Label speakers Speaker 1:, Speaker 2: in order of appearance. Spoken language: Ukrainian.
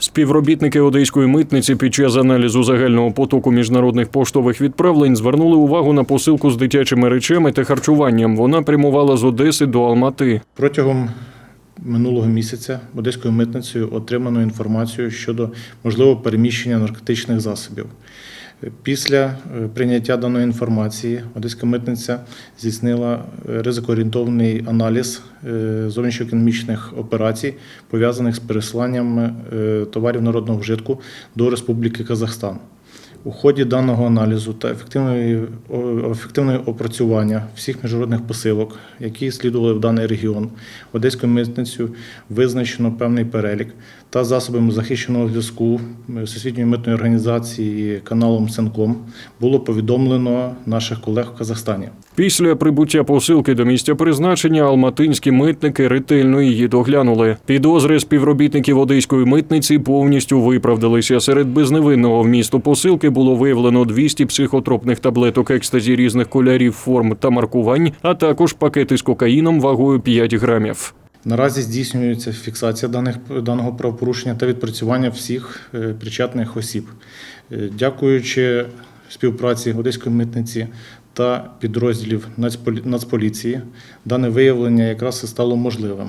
Speaker 1: Співробітники одеської митниці під час аналізу загального потоку міжнародних поштових відправлень звернули увагу на посилку з дитячими речами та харчуванням. Вона прямувала з Одеси до Алмати.
Speaker 2: Протягом минулого місяця Одеською митницею отримано інформацію щодо можливого переміщення наркотичних засобів. Після е, прийняття даної інформації Одеська митниця здійснила е, ризикоорієнтований аналіз е, зовнішньоекономічних операцій, пов'язаних з пересланням товарів народного вжитку до Республіки Казахстан. У ході даного аналізу та ефективної, ефективного опрацювання всіх міжнародних посилок, які слідували в даний регіон, Одеською митницею визначено певний перелік та засобами захищеного зв'язку Всесвітньої митної організації каналом Сенком було повідомлено наших колег в Казахстані.
Speaker 1: Після прибуття посилки до місця призначення алматинські митники ретельно її доглянули. Підозри співробітників одеської митниці повністю виправдалися. Серед безневинного вмісту посилки було виявлено 200 психотропних таблеток екстазі різних кольорів, форм та маркувань, а також пакети з кокаїном вагою 5 грамів.
Speaker 2: Наразі здійснюється фіксація даних, даного правопорушення та відпрацювання всіх е, причетних осіб. Е, Дякуючи співпраці Одеської митниці та підрозділів Нацполі- Нацполіції, дане виявлення якраз і стало можливим.